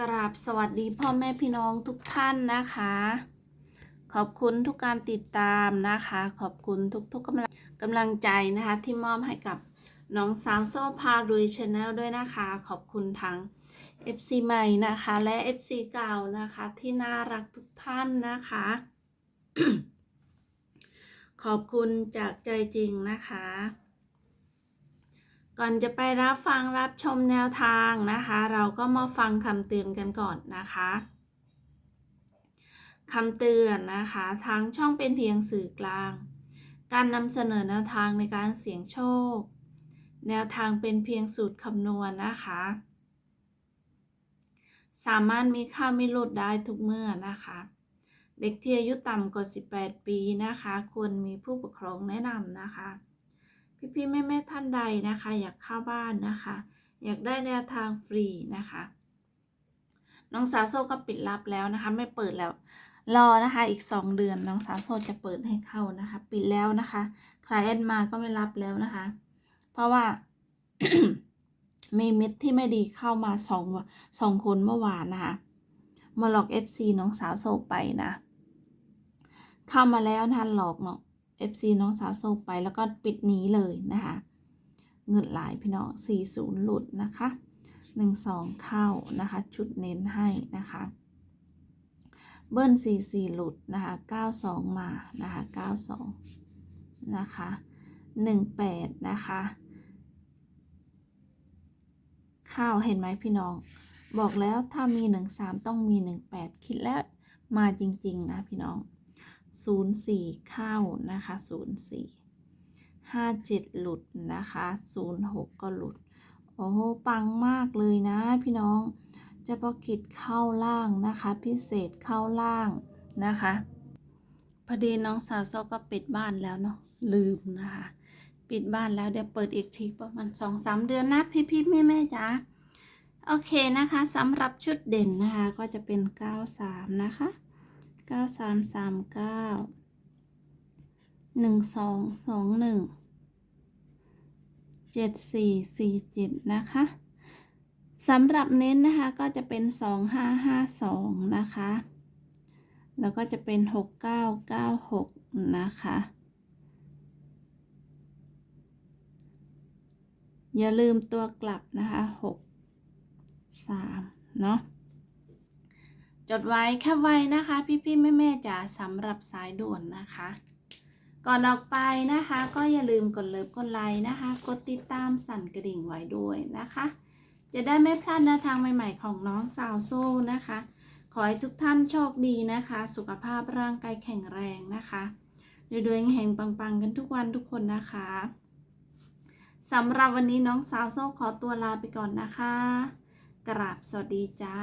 กราบสวัสดีพ่อแม่พี่น้องทุกท่านนะคะ ขอบคุณทุกการติดตามนะคะ ขอบคุณทุกๆกำลังกำลังใจนะคะที่มอบให้กับน้องสาวโซ่พารุยชาแนลด้วยนะคะ ขอบคุณทั้ง FC ใหม่นะคะ และ FC เก่านะคะที่น่ารักทุกท่านนะคะ ขอบคุณจากใจจริงนะคะ ก่อนจะไปรับฟังรับชมแนวทางนะคะ เราก็มาฟังคำเตือนกันก่อนนะคะคำเตือนนะคะทางช่องเป็นเพียงสื่อกลาง การนำเสนอแนวทางในการเสี่ยงโชค แนวทางเป็นเพียงสูตรคำนวณนะคะ สามารถมีค่าไม่ลดได้ทุกเมื่อนะคะ เด็กที่อายุต่ำกว่า 18 ปีนะคะ ควรมีผู้ปกครองแนะนำนะคะ พี่ๆแม่ๆท่านใดนะคะ อยากเข้าบ้านนะคะ อยากได้แนวทางฟรีนะคะน้องสาวโซก็ปิดรับแล้วนะคะ ไม่เปิดแล้วรอนะคะอีก 2 เดือนน้องสาวโซจะเปิดให้เข้านะคะ ปิดแล้วนะคะใครแอดมาก็ไม่รับแล้วนะคะ เพราะว่า มีมิตรที่ไม่ดีเข้ามาสองสองคนเมื่อวานนะคะมาหลอก FC น้องสาวโซไปนะ เข้ามาแล้วนะคะหลอกเนาะ FC น้องสาวโซไปแล้วก็ปิดหนีเลยนะคะเงินหลายพี่น้อง40 หลุดนะคะ 12 เข้านะคะ ชุดเน้นให้นะคะ เบิ้ล44 หลุดนะคะ 92 มานะคะ 92 นะคะ 18 นะคะ ข้าวเห็นไหมพี่น้อง บอกแล้วถ้ามี 13 ต้องมี 18 คิดแล้วมาจริง ๆ นะพี่น้อง 04 เข้านะคะ 04 57 หลุดนะคะ 06 ก็หลุด โอ้โหปังมากเลยนะพี่น้องจะพอกิจเข้าล่างนะคะ พิเศษเข้าล่างนะคะพอดีน้องสาวโซก็ปิดบ้านแล้วเนาะลืมนะคะ ปิดบ้านแล้วเดี๋ยวเปิดอีกทีประมาณสองสามเดือนนะพี่พี่แม่แม่จ๋าโอเคนะคะสำหรับชุดเด่นนะคะก็จะเป็น 93 นะคะ 9339 1221 7447นะคะสำหรับเน้นนะคะก็จะเป็น2552นะคะ แล้วก็จะเป็น6996นะคะอย่าลืมตัวกลับนะคะ6 3เนาะ จดไว้แคปไว้นะคะ พี่ๆแม่ๆจ๋าสำหรับสายด่วนนะคะ ก่อนออกไปนะคะ ก็อย่าลืมกดเลิฟกดไลค์นะคะ กดติดตามสั่นกระดิ่งไว้ด้วยนะคะ จะได้ไม่พลาดแนวทางใหม่ๆของน้องสาวโซ่นะคะ ขอให้ทุกท่านโชคดีนะคะ สุขภาพร่างกายแข็งแรงนะคะดวยๆแห่งปังๆ กันทุกวันทุกคนนะคะสำหรับวันนี้น้องสาวโซ่ขอตัวลาไปก่อนนะคะ กราบสวัสดีจ้า